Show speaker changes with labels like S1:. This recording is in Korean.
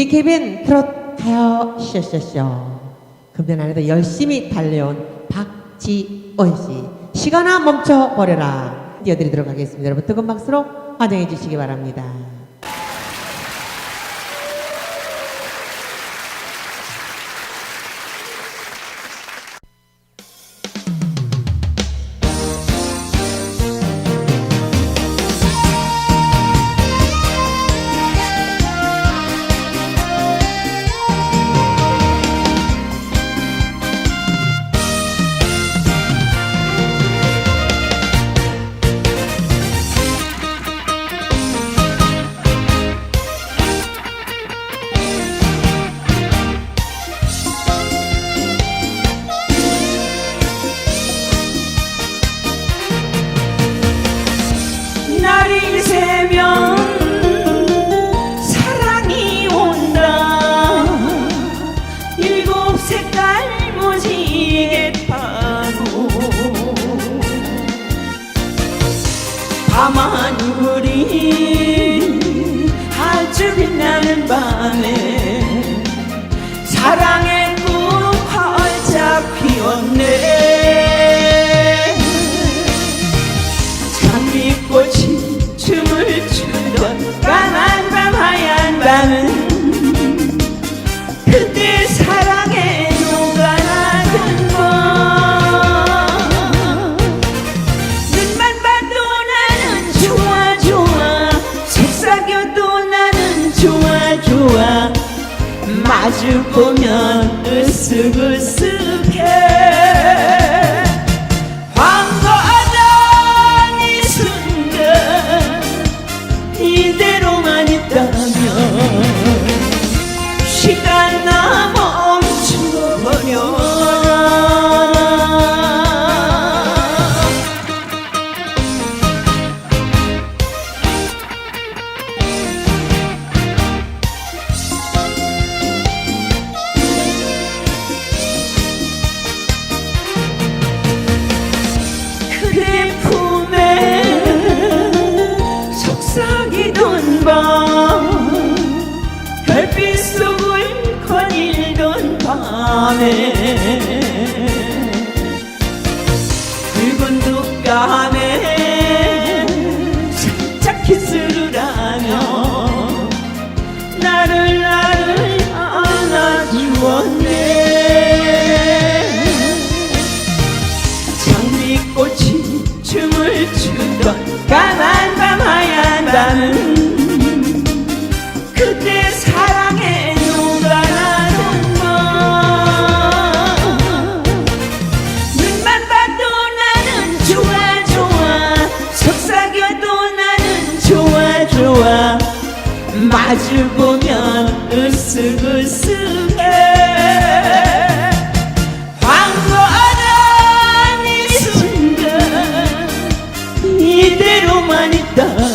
S1: TKBN 트롯 가요. 쇼쇼쇼 금년 안에도 열심히 달려온 박지원 씨. 시간아 멈춰버려라. 띄워드리도록 하겠습니다. 여러분 뜨거운 박수로 환영해 주시기 바랍니다
S2: 밤하늘이 아주 빛나는 밤에 마주 보면 으쓱으쓱해 밤에 붉은 독감에 마주 보면 으쓱으쓱해. 황홀한 이 순간 이대로만 있다면